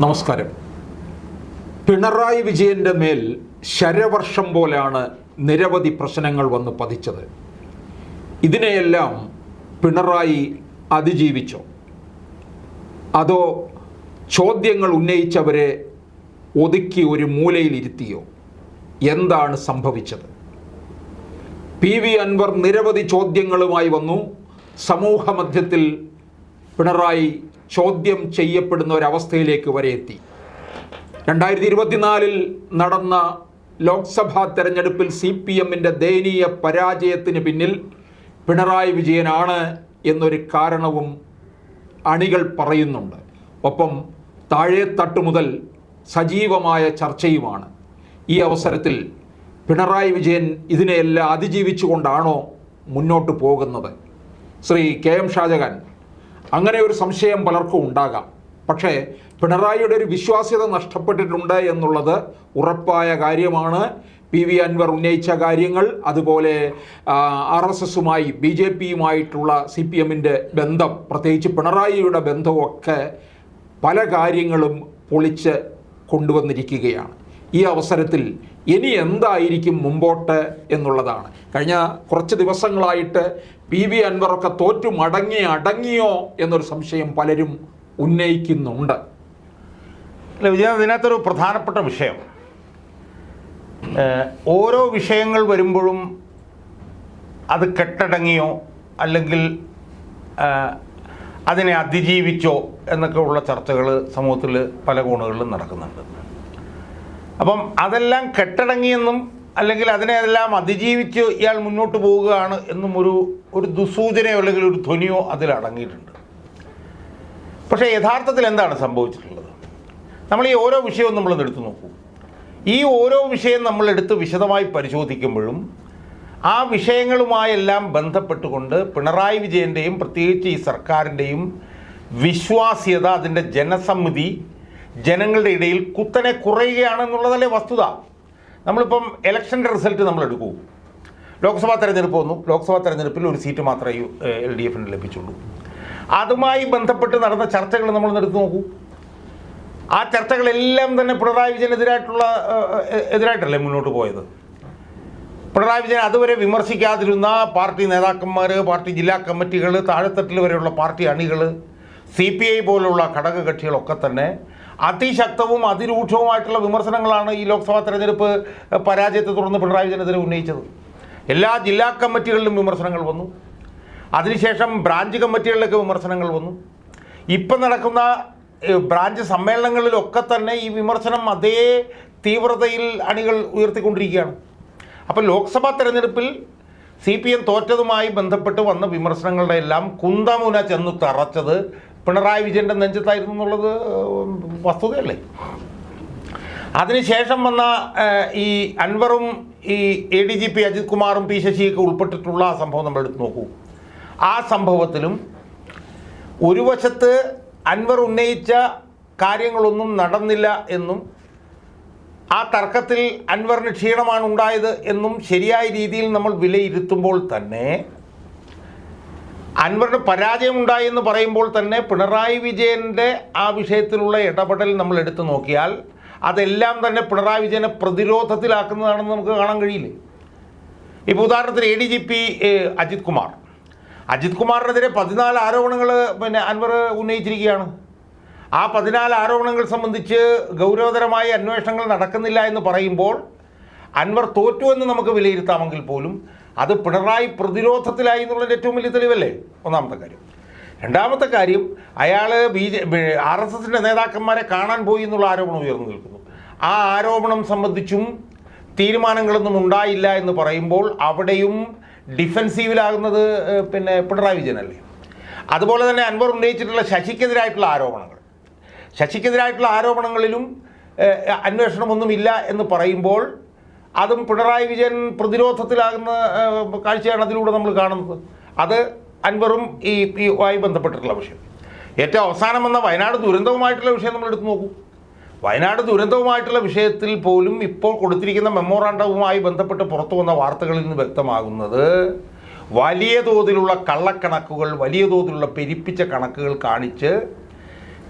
നമസ്കാരം. പിണറായി വിജയന്റെ മേൽ ശരവർഷം പോലെയാണ് നിരവധി പ്രശ്നങ്ങൾ വന്ന് പതിച്ചത്. ഇതിനെയെല്ലാം പിണറായി അതിജീവിച്ചോ? അതോ ചോദ്യങ്ങൾ ഉന്നയിച്ചവരെ ഒതുക്കി ഒരു മൂലയിലിരുത്തിയോ? എന്താണ് സംഭവിച്ചത്? പി വി അൻവർ നിരവധി ചോദ്യങ്ങളുമായി വന്നു. സമൂഹ മധ്യത്തിൽ പിണറായി ചോദ്യം ചെയ്യപ്പെടുന്ന ഒരവസ്ഥയിലേക്ക് വരെ എത്തി. രണ്ടായിരത്തി ഇരുപത്തിനാലിൽ നടന്ന ലോക്സഭാ തെരഞ്ഞെടുപ്പിൽ സി പി എമ്മിന്റെ ദയനീയ പരാജയത്തിന് പിന്നിൽ പിണറായി വിജയനാണ് എന്നൊരു കാരണവും അണികൾ പറയുന്നുണ്ട്. ഒപ്പം താഴേത്തട്ട് മുതൽ സജീവമായ ചർച്ചയുമാണ്. ഈ അവസരത്തിൽ പിണറായി വിജയൻ ഇതിനെയെല്ലാം അതിജീവിച്ചുകൊണ്ടാണോ മുന്നോട്ട് പോകുന്നത്? ശ്രീ കെ എം ഷാജഹാൻ അങ്ങനെ ഒരു സംശയം പലർക്കും ഉണ്ടാകാം. പക്ഷേ പിണറായിയുടെ ഒരു വിശ്വാസ്യത നഷ്ടപ്പെട്ടിട്ടുണ്ട് എന്നുള്ളത് ഉറപ്പായ കാര്യമാണ്. പി വി അൻവർ ഉന്നയിച്ച കാര്യങ്ങൾ അതുപോലെ ആർ എസ് എസുമായി ബി ജെ പിയുമായിട്ടുള്ള സി പി എമ്മിന്റെ ബന്ധം പ്രത്യേകിച്ച് പിണറായിയുടെ ബന്ധമൊക്കെ പല കാര്യങ്ങളും പൊളിച്ച് കൊണ്ടുവന്നിരിക്കുകയാണ്. ഈ അവസരത്തിൽ ഇനി എന്തായിരിക്കും മുമ്പോട്ട് എന്നുള്ളതാണ്. കഴിഞ്ഞ കുറച്ച് ദിവസങ്ങളായിട്ട് പി വി അൻവറൊക്കെ തോറ്റു മടങ്ങി അടങ്ങിയോ എന്നൊരു സംശയം പലരും ഉന്നയിക്കുന്നുണ്ട്. അല്ല വിജയ ഇതിനകത്തൊരു പ്രധാനപ്പെട്ട വിഷയം. ഓരോ വിഷയങ്ങൾ വരുമ്പോഴും അത് കെട്ടടങ്ങിയോ അല്ലെങ്കിൽ അതിനെ അതിജീവിച്ചോ എന്നൊക്കെ ഉള്ള ചർച്ചകൾ സമൂഹത്തിൽ പല കോണുകളിലും നടക്കുന്നുണ്ട്. അപ്പം അതെല്ലാം കെട്ടടങ്ങിയെന്നും അല്ലെങ്കിൽ അതിനെ അതിനെല്ലാം അതിജീവിച്ച് ഇയാൾ മുന്നോട്ട് പോവുകയാണ് എന്നും ഒരു ഒരു ദുസൂചനയോ അല്ലെങ്കിൽ ഒരു ധ്വനിയോ അതിൽ അടങ്ങിയിട്ടുണ്ട്. പക്ഷേ യഥാർത്ഥത്തിൽ എന്താണ് സംഭവിച്ചിട്ടുള്ളത്? നമ്മൾ ഈ ഓരോ വിഷയവും നമ്മളൊന്ന് എടുത്തു നോക്കൂ. ഈ ഓരോ വിഷയം നമ്മൾ എടുത്ത് വിശദമായി പരിശോധിക്കുമ്പോഴും ആ വിഷയങ്ങളുമായെല്ലാം ബന്ധപ്പെട്ടുകൊണ്ട് പിണറായി വിജയന്റെയും പ്രത്യേകിച്ച് ഈ സർക്കാരിന്റെയും വിശ്വാസ്യത അതിന്റെ ജനസമ്മതി ജനങ്ങളുടെ ഇടയിൽ കുത്തനെ കുറയുകയാണെന്നുള്ളതല്ലേ വസ്തുത. നമ്മളിപ്പം ഇലക്ഷന്റെ റിസൾട്ട് നമ്മൾ എടുക്കൂ ലോക്സഭാ തെരഞ്ഞെടുപ്പ് വന്നു. ലോക്സഭാ തെരഞ്ഞെടുപ്പിൽ ഒരു സീറ്റ് മാത്രമേ എൽ ഡി എഫിന് ലഭിച്ചുള്ളൂ. അതുമായി ബന്ധപ്പെട്ട് നടന്ന ചർച്ചകൾ നമ്മൾ എടുത്തു നോക്കൂ. ആ ചർച്ചകളെല്ലാം തന്നെ പിണറായി വിജയനെതിരായിട്ടുള്ള എതിരായിട്ടല്ലേ മുന്നോട്ട് പോയത്? പിണറായി വിജയൻ അതുവരെ വിമർശിക്കാതിരുന്ന പാർട്ടി നേതാക്കന്മാർ പാർട്ടി ജില്ലാ കമ്മിറ്റികൾ താഴെത്തട്ടിൽ വരെയുള്ള പാർട്ടി അണികൾ സി പി ഐ പോലുള്ള ഘടകകക്ഷികളൊക്കെ തന്നെ അതിശക്തവും അതിരൂക്ഷവുമായിട്ടുള്ള വിമർശനങ്ങളാണ് ഈ ലോക്സഭാ തെരഞ്ഞെടുപ്പ് പരാജയത്തെ തുടർന്ന് പിണറായി വിജയനെതിരെ ഉന്നയിച്ചത്. എല്ലാ ജില്ലാ കമ്മിറ്റികളിലും വിമർശനങ്ങൾ വന്നു. അതിനുശേഷം ബ്രാഞ്ച് കമ്മിറ്റികളിലൊക്കെ വിമർശനങ്ങൾ വന്നു. ഇപ്പം നടക്കുന്ന ബ്രാഞ്ച് സമ്മേളനങ്ങളിലൊക്കെ തന്നെ ഈ വിമർശനം അതേ തീവ്രതയിൽ അണികൾ ഉയർത്തിക്കൊണ്ടിരിക്കുകയാണ്. അപ്പോൾ ലോക്സഭാ തെരഞ്ഞെടുപ്പിൽ സി പി എം തോറ്റതുമായി ബന്ധപ്പെട്ട് വന്ന വിമർശനങ്ങളുടെ എല്ലാം കുന്തമുന ചെന്ന് തറച്ചത് പിണറായി വിജയന്റെ നെഞ്ചത്തായിരുന്നു എന്നുള്ളത് വസ്തുതയല്ലേ? അതിനുശേഷം വന്ന ഈ അൻവറും ഈ A D G P Ajith കുമാറും പി ശശിയൊക്കെ ഉൾപ്പെട്ടിട്ടുള്ള ആ സംഭവം നമ്മൾ എടുത്ത് നോക്കൂ. ആ സംഭവത്തിലും ഒരു വശത്ത് അൻവർ ഉന്നയിച്ച കാര്യങ്ങളൊന്നും നടന്നില്ല എന്നും ആ തർക്കത്തിൽ അൻവറിന് ക്ഷീണമാണ് ഉണ്ടായത് എന്നും ശരിയായ രീതിയിൽ നമ്മൾ വിലയിരുത്തുമ്പോൾ തന്നെ അൻവറിന് പരാജയമുണ്ടായി എന്ന് പറയുമ്പോൾ തന്നെ പിണറായി വിജയന്റെ ആ വിഷയത്തിലുള്ള ഇടപെടൽ നമ്മൾ എടുത്തു നോക്കിയാൽ അതെല്ലാം തന്നെ പിണറായി വിജയനെ പ്രതിരോധത്തിലാക്കുന്നതാണെന്ന് നമുക്ക് കാണാൻ കഴിയില്ലേ? ഇപ്പോൾ ഉദാഹരണത്തിന് A D G P Ajith Kumar. Ajith കുമാറിനെതിരെ പതിനാല് ആരോപണങ്ങൾ പിന്നെ അൻവർ ഉന്നയിച്ചിരിക്കുകയാണ്. ആ പതിനാല് ആരോപണങ്ങൾ സംബന്ധിച്ച് ഗൗരവതരമായ അന്വേഷണങ്ങൾ നടക്കുന്നില്ല എന്ന് പറയുമ്പോൾ അൻവർ തോറ്റു എന്ന് നമുക്ക് വിലയിരുത്താമെങ്കിൽ പോലും അത് പിണറായി പ്രതിരോധത്തിലായി എന്നുള്ളതിന്റെ ഏറ്റവും വലിയ തെളിവല്ലേ? ഒന്നാമത്തെ കാര്യം. രണ്ടാമത്തെ കാര്യം അയാൾ ബി ജെ ആർ എസ് എസിന്റെ നേതാക്കന്മാരെ കാണാൻ പോയി എന്നുള്ള ആരോപണം ഉയർന്നു നിൽക്കുന്നു. ആ ആരോപണം സംബന്ധിച്ചും തീരുമാനങ്ങളൊന്നും ഉണ്ടായില്ല എന്ന് പറയുമ്പോൾ അവിടെയും ഡിഫെൻസീവിലാകുന്നത് പിന്നെ പിണറായി വിജയനല്ലേ? അതുപോലെ തന്നെ അൻവർ ഉന്നയിച്ചിട്ടുള്ള ശശിക്കെതിരായിട്ടുള്ള ആരോപണങ്ങൾ. ശശിക്കെതിരായിട്ടുള്ള ആരോപണങ്ങളിലും അന്വേഷണമൊന്നുമില്ല എന്ന് പറയുമ്പോൾ അതും പിണറായി വിജയൻ പ്രതിരോധത്തിലാകുന്ന കാഴ്ചയാണ് അതിലൂടെ നമ്മൾ കാണുന്നത്. അത് അൻവറും ഈ ഈ ബന്ധപ്പെട്ടിട്ടുള്ള വിഷയം. ഏറ്റവും അവസാനം വന്ന വയനാട് ദുരന്തവുമായിട്ടുള്ള വിഷയം നമ്മൾ എടുത്തു നോക്കൂ. വയനാട് ദുരന്തവുമായിട്ടുള്ള വിഷയത്തിൽ പോലും ഇപ്പോൾ കൊടുത്തിരിക്കുന്ന മെമ്മോറാണ്ടവുമായി ബന്ധപ്പെട്ട് പുറത്തു വന്ന വാർത്തകളിൽ നിന്ന് വ്യക്തമാകുന്നത് വലിയ തോതിലുള്ള കള്ളക്കണക്കുകൾ വലിയ തോതിലുള്ള പെരിപ്പിച്ച കണക്കുകൾ കാണിച്ച്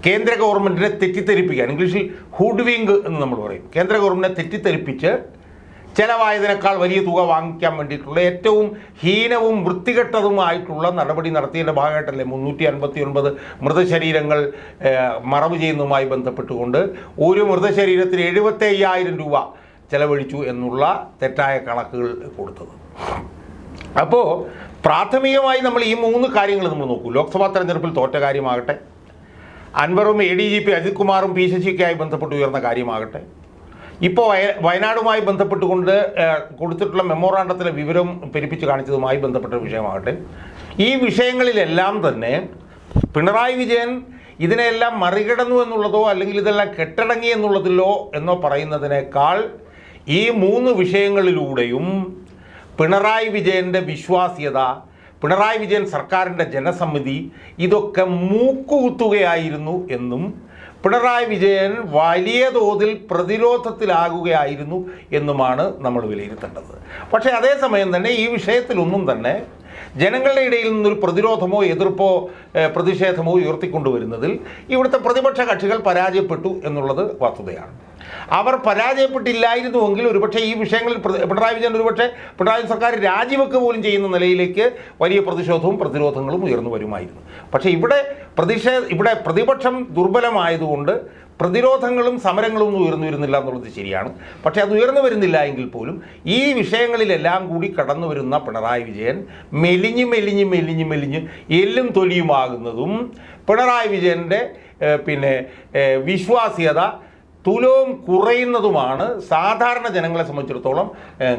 കേന്ദ്ര ഗവൺമെന്റിനെ തെറ്റിദ്ധരിപ്പിക്കാൻ ഇംഗ്ലീഷിൽ ഹുഡ്വിങ് എന്ന് നമ്മൾ പറയും. കേന്ദ്ര ഗവൺമെന്റിനെ തെറ്റിദ്ധരിപ്പിച്ച് ചിലവായതിനേക്കാൾ വലിയ തുക വാങ്ങിക്കാൻ വേണ്ടിയിട്ടുള്ള ഏറ്റവും ഹീനവും വൃത്തികെട്ടതുമായിട്ടുള്ള നടപടി നടത്തിയതിന്റെ ഭാഗമായിട്ടല്ലേ മുന്നൂറ്റി അൻപത്തി ഒൻപത് മൃതശരീരങ്ങൾ മറവ് ചെയ്യുന്നതുമായി ബന്ധപ്പെട്ടുകൊണ്ട് ഒരു മൃതശരീരത്തിന് എഴുപത്തി അയ്യായിരം രൂപ ചെലവഴിച്ചു എന്നുള്ള തെറ്റായ കണക്കുകൾ കൊടുത്തത്. അപ്പോൾ പ്രാഥമികമായി നമ്മൾ ഈ മൂന്ന് കാര്യങ്ങൾ നമ്മൾ നോക്കൂ. ലോക്സഭാ തെരഞ്ഞെടുപ്പിൽ തോറ്റ കാര്യമാകട്ടെ അൻവറും A D G P Ajith കുമാറും പി ശശിക്കായി ബന്ധപ്പെട്ട് ഉയർന്ന കാര്യമാകട്ടെ ഇപ്പോൾ വയ വയനാടുമായി ബന്ധപ്പെട്ടുകൊണ്ട് കൊടുത്തിട്ടുള്ള മെമ്മോറാണ്ടത്തിലെ വിവരം പെരുപ്പിച്ച് കാണിച്ചതുമായി ബന്ധപ്പെട്ട വിഷയമാകട്ടെ. ഈ വിഷയങ്ങളിലെല്ലാം തന്നെ പിണറായി വിജയൻ ഇതിനെല്ലാം മറികടന്നു എന്നുള്ളതോ അല്ലെങ്കിൽ ഇതെല്ലാം കെട്ടടങ്ങി എന്നുള്ളതിലോ എന്നോ പറയുന്നതിനേക്കാൾ ഈ മൂന്ന് വിഷയങ്ങളിലൂടെയും പിണറായി വിജയന്റെ വിശ്വാസ്യത പിണറായി വിജയൻ സർക്കാരിന്റെ ജനസമിതി ഇതൊക്കെ മൂക്കുകുത്തുകയായിരുന്നു എന്നും പിണറായി വിജയൻ വലിയ തോതിൽ പ്രതിരോധത്തിലാകുകയായിരുന്നു എന്നുമാണ് നമ്മൾ വിലയിരുത്തേണ്ടത്. പക്ഷേ അതേസമയം തന്നെ ഈ വിഷയത്തിലൊന്നും തന്നെ ജനങ്ങളുടെ ഇടയിൽ നിന്നൊരു പ്രതിരോധമോ എതിർപ്പോ പ്രതിഷേധമോ ഉയർത്തിക്കൊണ്ടുവരുന്നതിൽ ഇവിടുത്തെ പ്രതിപക്ഷ കക്ഷികൾ പരാജയപ്പെട്ടു എന്നുള്ളത് വസ്തുതയാണ്. അവർ പരാജയപ്പെട്ടില്ലായിരുന്നുവെങ്കിൽ ഒരുപക്ഷെ ഈ വിഷയങ്ങളിൽ പിണറായി വിജയൻ ഒരുപക്ഷെ പിണറായി സർക്കാർ രാജിവെക്കുക പോലും ചെയ്യുന്ന നിലയിലേക്ക് വലിയ പ്രതിഷേധവും പ്രതിരോധങ്ങളും ഉയർന്നു വരുമായിരുന്നു. പക്ഷേ ഇവിടെ പ്രതിഷേധ ഇവിടെ പ്രതിപക്ഷം ദുർബലമായതുകൊണ്ട് പ്രതിരോധങ്ങളും സമരങ്ങളും ഒന്നും ഉയർന്നു വരുന്നില്ല എന്നുള്ളത് ശരിയാണ്. പക്ഷേ അത് ഉയർന്നു വരുന്നില്ല എങ്കിൽ പോലും ഈ വിഷയങ്ങളിലെല്ലാം കൂടി കടന്നു വരുന്ന പിണറായി വിജയൻ മെലിഞ്ഞ് മെലിഞ്ഞ് മെലിഞ്ഞ് മെലിഞ്ഞ് എല്ലും തൊലിയുമാകുന്നതും പിണറായി വിജയന്റെ പിന്നെ വിശ്വാസ്യത തുലവും കുറയുന്നതുമാണ് സാധാരണ ജനങ്ങളെ സംബന്ധിച്ചിടത്തോളം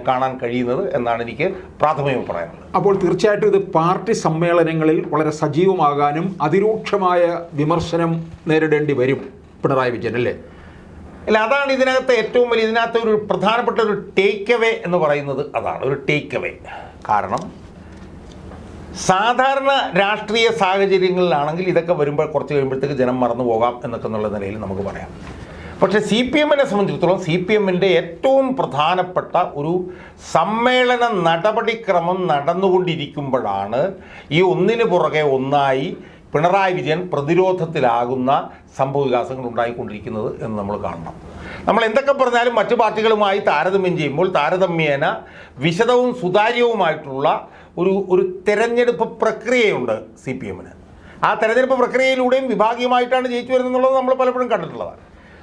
കാണാൻ കഴിയുന്നത് എന്നാണ് എനിക്ക് പ്രാഥമികം പറയാനുള്ളത്. അപ്പോൾ തീർച്ചയായിട്ടും ഇത് പാർട്ടി സമ്മേളനങ്ങളിൽ വളരെ സജീവമാകാനും അതിരൂക്ഷമായ വിമർശനം നേരിടേണ്ടി വരും പിണറായി വിജയൻ അല്ലേ? അല്ല അതാണ് ഇതിനകത്ത് ഏറ്റവും വലിയ ഇതിനകത്ത് ഒരു പ്രധാനപ്പെട്ട ഒരു ടേക്ക് അവേ എന്ന് പറയുന്നത് അതാണ് ഒരു ടേക്ക് അവേ കാരണം സാധാരണ രാഷ്ട്രീയ സാഹചര്യങ്ങളിലാണെങ്കിൽ ഇതൊക്കെ വരുമ്പോൾ കുറച്ച് കഴിയുമ്പോഴത്തേക്ക് ജനം മറന്നു പോകാം എന്നൊക്കെ എന്നുള്ള നിലയിൽ നമുക്ക് പറയാം. പക്ഷേ സി പി എമ്മിനെ സംബന്ധിച്ചിടത്തോളം സി പി എമ്മിന്റെ ഏറ്റവും പ്രധാനപ്പെട്ട ഒരു സമ്മേളന നടപടിക്രമം നടന്നുകൊണ്ടിരിക്കുമ്പോഴാണ് ഈ ഒന്നിനു പുറകെ ഒന്നായി പിണറായി വിജയൻ പ്രതിരോധത്തിലാകുന്ന സംഭവവികാസങ്ങൾ ഉണ്ടായിക്കൊണ്ടിരിക്കുന്നത് എന്ന് നമ്മൾ കാണണം. നമ്മൾ എന്തൊക്കെ പറഞ്ഞാലും മറ്റു പാർട്ടികളുമായി താരതമ്യം ചെയ്യുമ്പോൾ താരതമ്യേന വിശദവും സുതാര്യവുമായിട്ടുള്ള ഒരു ഒരു തെരഞ്ഞെടുപ്പ് പ്രക്രിയയുണ്ട് സി പി എമ്മിന്. ആ തെരഞ്ഞെടുപ്പ് പ്രക്രിയയിലൂടെയും വിഭാഗീയമായിട്ടാണ് ജയിച്ചു വരുന്നത് നമ്മൾ പലപ്പോഴും കണ്ടിട്ടുള്ളതാണ്.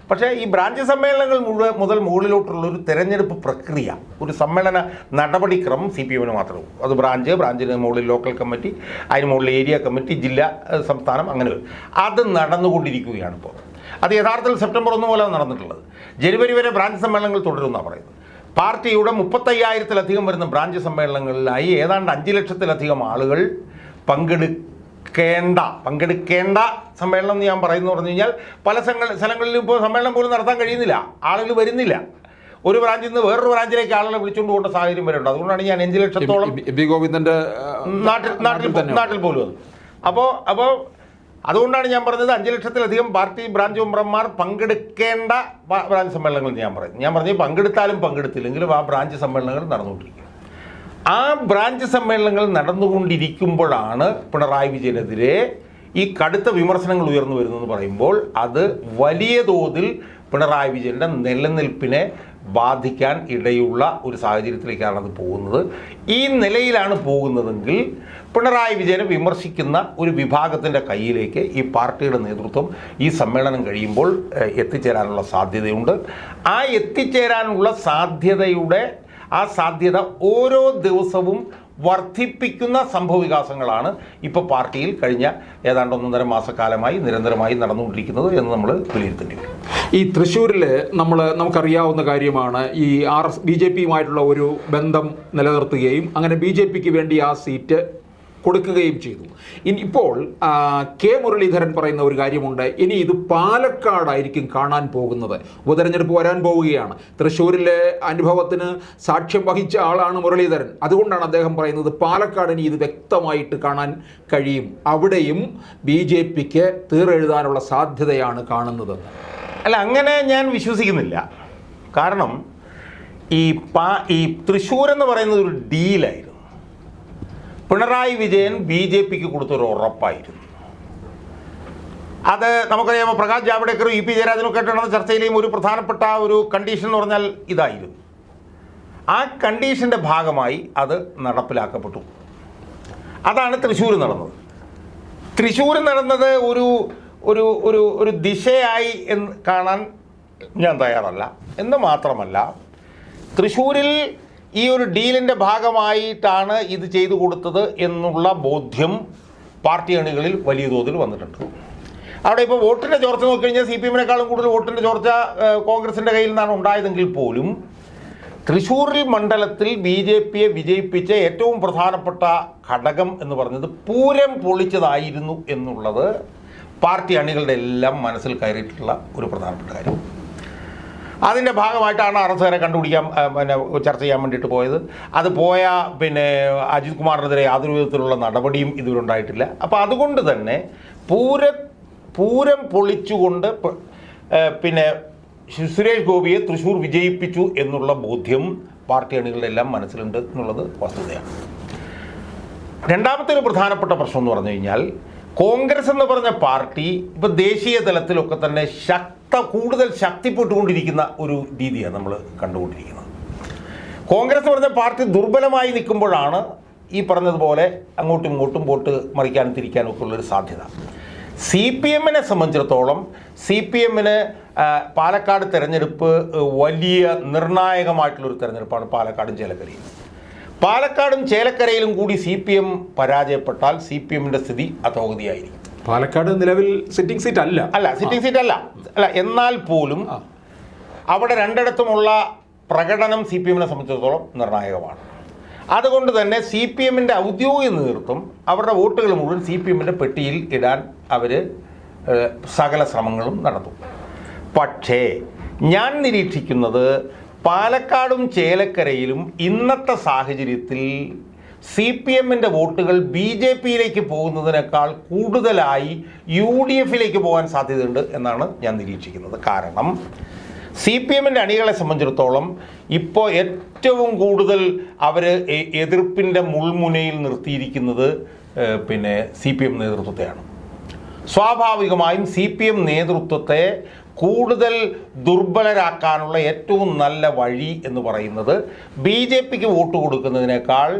പക്ഷേ ഈ ബ്രാഞ്ച് സമ്മേളനങ്ങൾ മുഴുവൻ മുതൽ മുകളിലോട്ടുള്ള ഒരു തെരഞ്ഞെടുപ്പ് പ്രക്രിയ ഒരു സമ്മേളന നടപടിക്രമം സി പി എമ്മിന് മാത്രമേ ഉള്ളൂ. അത് ബ്രാഞ്ച് ബ്രാഞ്ചിന് മുകളിൽ ലോക്കൽ കമ്മിറ്റി അതിന് മുകളിൽ ഏരിയ കമ്മിറ്റി ജില്ലാ സംസ്ഥാനം അങ്ങനെ വരും. അത് നടന്നുകൊണ്ടിരിക്കുകയാണ് ഇപ്പോൾ. അത് യഥാർത്ഥത്തിൽ സെപ്റ്റംബർ ഒന്ന് പോലെ നടന്നിട്ടുള്ളത്. ജനുവരി വരെ ബ്രാഞ്ച് സമ്മേളനങ്ങൾ തുടരുമെന്നാണ് പറയുന്നത്. പാർട്ടിയുടെ മുപ്പത്തയ്യായിരത്തിലധികം വരുന്ന ബ്രാഞ്ച് സമ്മേളനങ്ങളിലായി ഏതാണ്ട് അഞ്ച് ലക്ഷത്തിലധികം ആളുകൾ പങ്കെടുക്കേണ്ട പങ്കെടുക്കേണ്ട സമ്മേളനം എന്ന് ഞാൻ പറയുന്നു പറഞ്ഞു കഴിഞ്ഞാൽ പല സ്ഥലങ്ങൾ സ്ഥലങ്ങളിലും ഇപ്പോൾ സമ്മേളനം പോലും നടത്താൻ കഴിയുന്നില്ല. ആളുകൾ വരുന്നില്ല. ഒരു ബ്രാഞ്ചിൽ നിന്ന് വേറൊരു ബ്രാഞ്ചിലേക്ക് ആളുകളെ വിളിച്ചുകൊണ്ട് പോകേണ്ട സാഹചര്യം വരെ ഉണ്ട്. അതുകൊണ്ടാണ് ഞാൻ അഞ്ച് ലക്ഷത്തോളം ബി ഗോവിന്ദന്റെ നാട്ടിൽ നാട്ടിൽ നാട്ടിൽ പോലും അപ്പോൾ അപ്പോൾ അതുകൊണ്ടാണ് ഞാൻ പറഞ്ഞത് അഞ്ച് ലക്ഷത്തിലധികം പാർട്ടി ബ്രാഞ്ച് മെമ്പർമാർ പങ്കെടുക്കേണ്ട ബ്രാഞ്ച് സമ്മേളനങ്ങൾ ഞാൻ പറയുന്നത് ഞാൻ പറഞ്ഞു പങ്കെടുത്താലും പങ്കെടുത്തില്ലെങ്കിലും ആ ബ്രാഞ്ച് സമ്മേളനങ്ങൾ നടന്നുകൊണ്ടിരിക്കും. ആ ബ്രാഞ്ച് സമ്മേളനങ്ങൾ നടന്നുകൊണ്ടിരിക്കുമ്പോഴാണ് പിണറായി വിജയനെതിരെ ഈ കടുത്ത വിമർശനങ്ങൾ ഉയർന്നു വരുന്നതെന്ന് പറയുമ്പോൾ അത് വലിയ തോതിൽ പിണറായി വിജയന്റെ നിലനിൽപ്പിനെ ബാധിക്കാൻ ഇടയുള്ള ഒരു സാഹചര്യത്തിലേക്കാണ് അത് പോകുന്നത്. ഈ നിലയിലാണ് പോകുന്നതെങ്കിൽ പിണറായി വിജയനെ വിമർശിക്കുന്ന ഒരു വിഭാഗത്തിന്റെ കയ്യിലേക്ക് ഈ പാർട്ടിയുടെ നേതൃത്വം ഈ സമ്മേളനം കഴിയുമ്പോൾ എത്തിച്ചേരാനുള്ള സാധ്യതയുണ്ട്. ആ എത്തിച്ചേരാനുള്ള സാധ്യതയുടെ ആ സാധ്യത ഓരോ ദിവസവും വർദ്ധിപ്പിക്കുന്ന സംഭവവികാസങ്ങളാണ് ഇപ്പോൾ പാർട്ടിയിൽ കഴിഞ്ഞ ഏതാണ്ട് ഒന്നൊന്നര മാസക്കാലമായി നിരന്തരമായി നടന്നുകൊണ്ടിരിക്കുന്നത് എന്ന് നമ്മൾ വിലയിരുത്തേണ്ടി വരും. ഈ തൃശ്ശൂരിൽ നമ്മൾ നമുക്കറിയാവുന്ന കാര്യമാണ് ഈ ആർ എസ് ബി ജെ പിയുമായിട്ടുള്ള ഒരു ബന്ധം നിലനിർത്തുകയും അങ്ങനെ ബി ജെ പിക്ക് വേണ്ടി ആ സീറ്റ് കൊടുക്കുകയും ചെയ്തു. ഇനി ഇപ്പോൾ കെ മുരളീധരൻ പറയുന്ന ഒരു കാര്യമുണ്ട്. ഇനി ഇത് പാലക്കാടായിരിക്കും കാണാൻ പോകുന്നത്. ഉപതെരഞ്ഞെടുപ്പ് വരാൻ പോവുകയാണ്. തൃശ്ശൂരിലെ അനുഭവത്തിന് സാക്ഷ്യം വഹിച്ച ആളാണ് മുരളീധരൻ. അതുകൊണ്ടാണ് അദ്ദേഹം പറയുന്നത് പാലക്കാട് ഇനി ഇത് വ്യക്തമായിട്ട് കാണാൻ കഴിയും. അവിടെയും ബി ജെ പിക്ക് തീറെഴുതാനുള്ള സാധ്യതയാണ് കാണുന്നത്. അല്ല അങ്ങനെ ഞാൻ വിശ്വസിക്കുന്നില്ല. കാരണം ഈ പാ ഈ തൃശ്ശൂർ എന്ന് പറയുന്നത് ഒരു ഡീലായിരുന്നു. പിണറായി വിജയൻ ബി ജെ പിക്ക് കൊടുത്തൊരു ഉറപ്പായിരുന്നു. അത് നമുക്കറിയാം പ്രകാശ് ജാവ്ഡേക്കറും ഇ പി ജയരാജനും ഒക്കെ നടന്ന ചർച്ചയിലെയും ഒരു പ്രധാനപ്പെട്ട ഒരു കണ്ടീഷൻ എന്ന് പറഞ്ഞാൽ ഇതായിരുന്നു. ആ കണ്ടീഷന്റെ ഭാഗമായി അത് നടപ്പിലാക്കപ്പെട്ടു. അതാണ് തൃശ്ശൂർ നടന്നത്. തൃശ്ശൂർ നടന്നത് ഒരു ഒരു ഒരു ഒരു ദിശയായി എന്ന് കാണാൻ ഞാൻ തയ്യാറല്ല. എന്ന് മാത്രമല്ല തൃശ്ശൂരിൽ ഈ ഒരു ഡീലിന്റെ ഭാഗമായിട്ടാണ് ഇത് ചെയ്തു കൊടുത്തത് എന്നുള്ള ബോധ്യം പാർട്ടി അണികളിൽ വലിയ തോതിൽ വന്നിട്ടുണ്ട്. അവിടെ ഇപ്പോൾ വോട്ടിന്റെ ചോർച്ച നോക്കിക്കഴിഞ്ഞാൽ സി പി എമ്മിനേക്കാളും കൂടുതൽ വോട്ടിന്റെ ചോർച്ച കോൺഗ്രസിന്റെ കയ്യിൽ നിന്നാണ് ഉണ്ടായതെങ്കിൽ പോലും തൃശ്ശൂരിൽ മണ്ഡലത്തിൽ ബി ജെ പിയെ വിജയിപ്പിച്ച ഏറ്റവും പ്രധാനപ്പെട്ട ഘടകം എന്ന് പറഞ്ഞത് പൂരം പൊളിച്ചതായിരുന്നു എന്നുള്ളത് പാർട്ടി അണികളുടെ എല്ലാം മനസ്സിൽ കയറിയിട്ടുള്ള ഒരു പ്രധാനപ്പെട്ട കാര്യം. അതിന്റെ ഭാഗമായിട്ടാണ് ആർ എസ് കണ്ടുപിടിക്കാൻ പിന്നെ ചർച്ച ചെയ്യാൻ വേണ്ടിയിട്ട് പോയത്. അത് പോയ പിന്നെ അജിത് കുമാറിനെതിരെ യാതൊരു വിധത്തിലുള്ള നടപടിയും ഇതുവരുണ്ടായിട്ടില്ല അപ്പോൾ അതുകൊണ്ട് തന്നെ പൂര പൂരം പൊളിച്ചുകൊണ്ട് പിന്നെ സുരേഷ് ഗോപിയെ തൃശ്ശൂർ വിജയിപ്പിച്ചു എന്നുള്ള ബോധ്യം പാർട്ടി അണികളുടെ എല്ലാം മനസ്സിലുണ്ട് എന്നുള്ളത് വസ്തുതയാണ്. രണ്ടാമത്തെ ഒരു പ്രധാനപ്പെട്ട പ്രശ്നം എന്ന് പറഞ്ഞു കഴിഞ്ഞാൽ കോൺഗ്രസ് എന്ന് പറഞ്ഞ പാർട്ടി ഇപ്പോൾ ദേശീയ തലത്തിലൊക്കെ തന്നെ ശക്ത കൂടുതൽ ശക്തിപ്പെട്ടുകൊണ്ടിരിക്കുന്ന ഒരു രീതിയാണ് നമ്മൾ കണ്ടുകൊണ്ടിരിക്കുന്നത്. കോൺഗ്രസ് പറഞ്ഞ പാർട്ടി ദുർബലമായി നിൽക്കുമ്പോഴാണ് ഈ പറഞ്ഞതുപോലെ അങ്ങോട്ടും ഇങ്ങോട്ടും പോട്ട് മറിക്കാനും തിരിക്കാനും ഒക്കെ ഉള്ളൊരു സാധ്യത. സി പി എമ്മിനെ സംബന്ധിച്ചിടത്തോളം സി പി എമ്മിന് പാലക്കാട് തിരഞ്ഞെടുപ്പ് വലിയ നിർണായകമായിട്ടുള്ളൊരു തിരഞ്ഞെടുപ്പാണ് പാലക്കാടും ചേലക്കരയും. പാലക്കാടും ചേലക്കരയിലും കൂടി സി പി എം പരാജയപ്പെട്ടാൽ സി പി എമ്മിന്റെ സ്ഥിതി അധോഗതിയായിരിക്കും. പാലക്കാട് നിലവിൽ സിറ്റിംഗ് സീറ്റ് അല്ല. അല്ല സിറ്റിംഗ് സീറ്റ് അല്ല. അല്ല എന്നാൽ പോലും അവിടെ രണ്ടിടത്തുമുള്ള പ്രകടനം സി പി എമ്മിനെ സംബന്ധിച്ചിടത്തോളം നിർണായകമാണ്. അതുകൊണ്ട് തന്നെ സി പി എമ്മിന്റെ ഔദ്യോഗിക നേതൃത്വം അവരുടെ വോട്ടുകൾ മുഴുവൻ സി പി എമ്മിന്റെ പെട്ടിയിൽ ഇടാൻ അവർ സകല ശ്രമങ്ങളും നടത്തും. പക്ഷേ ഞാൻ നിരീക്ഷിക്കുന്നത് പാലക്കാടും ചേലക്കരയിലും ഇന്നത്തെ സാഹചര്യത്തിൽ സി പി എമ്മിന്റെ വോട്ടുകൾ ബി ജെ പിയിലേക്ക് പോകുന്നതിനേക്കാൾ കൂടുതലായി യു ഡി എഫിലേക്ക് പോകാൻ സാധ്യതയുണ്ട് എന്നാണ് ഞാൻ നിരീക്ഷിക്കുന്നത്. കാരണം സി പി എമ്മിന്റെ അണികളെ സംബന്ധിച്ചിടത്തോളം ഇപ്പോൾ ഏറ്റവും കൂടുതൽ അവർ എതിർപ്പിന്റെ മുൾമുനയിൽ നിർത്തിയിരിക്കുന്നത് പിന്നെ സി പി എം നേതൃത്വത്തെയാണ്. സ്വാഭാവികമായും സി പി എം നേതൃത്വത്തെ കൂടുതൽ ദുർബലരാക്കാനുള്ള ഏറ്റവും നല്ല വഴി എന്ന് പറയുന്നത് ബി ജെ പിക്ക് വോട്ട് കൊടുക്കുന്നതിനേക്കാൾ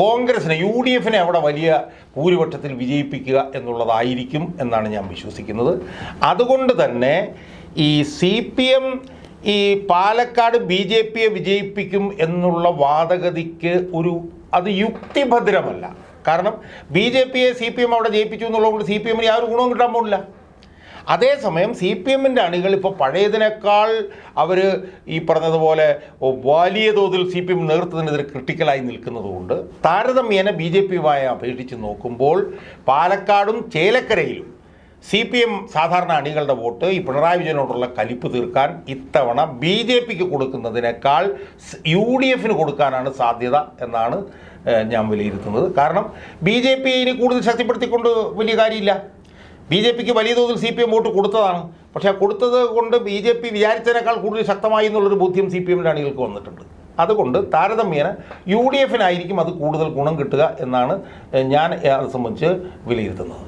കോൺഗ്രസിനെ യു ഡി എഫിനെ അവിടെ വലിയ ഭൂരിപക്ഷത്തിൽ വിജയിപ്പിക്കുക എന്നുള്ളതായിരിക്കും എന്നാണ് ഞാൻ വിശ്വസിക്കുന്നത്. അതുകൊണ്ട് തന്നെ ഈ സി പി എം ഈ പാലക്കാട് ബി ജെ പിയെ വിജയിപ്പിക്കും എന്നുള്ള വാദഗതിക്ക് ഒരു അത് യുക്തിഭദ്രമല്ല. കാരണം ബി ജെ പിയെ സി പി എം അവിടെ ജയിപ്പിച്ചു എന്നുള്ളതുകൊണ്ട് സി പി എമ്മിന് യാതൊരു ഗുണവും കിട്ടാൻ പോകില്ല അതേസമയം സി പി എമ്മിന്റെ അണികൾ ഇപ്പോൾ പഴയതിനേക്കാൾ അവർ ഈ പറഞ്ഞതുപോലെ വലിയ തോതിൽ സി പി എം നേതൃത്വത്തിനെതിരെ ക്രിട്ടിക്കലായി നിൽക്കുന്നതുകൊണ്ട് താരതമ്യേന ബി ജെ പിയുമായി അപേക്ഷിച്ച് നോക്കുമ്പോൾ പാലക്കാടും ചേലക്കരയിലും സി പി എം സാധാരണ അണികളുടെ വോട്ട് ഈ പിണറായി വിജയനോടുള്ള കലിപ്പ് തീർക്കാൻ ഇത്തവണ ബി ജെ പിക്ക് കൊടുക്കുന്നതിനേക്കാൾ യു ഡി എഫിന് കൊടുക്കാനാണ് സാധ്യത എന്നാണ് ഞാൻ വിലയിരുത്തുന്നത്. കാരണം ബി ജെ പി ഇനി കൂടുതൽ ശക്തിപ്പെടുത്തിക്കൊണ്ട് വലിയ കാര്യമില്ല. ബി ജെ പിക്ക് വലിയ തോതിൽ സി പി എം വോട്ട് കൊടുത്തതാണ്. പക്ഷേ കൊടുത്തത് കൊണ്ട് ബി ജെ പി വിചാരിച്ചതിനേക്കാൾ കൂടുതൽ ശക്തമായി എന്നുള്ളൊരു ബോധ്യം സി പി എമ്മിന്റെ അണികൾക്ക് വന്നിട്ടുണ്ട്. അതുകൊണ്ട് താരതമ്യേന യു ഡി എഫിനായിരിക്കും അത് കൂടുതൽ ഗുണം കിട്ടുക എന്നാണ് ഞാൻ അത് സംബന്ധിച്ച് വിലയിരുത്തുന്നത്.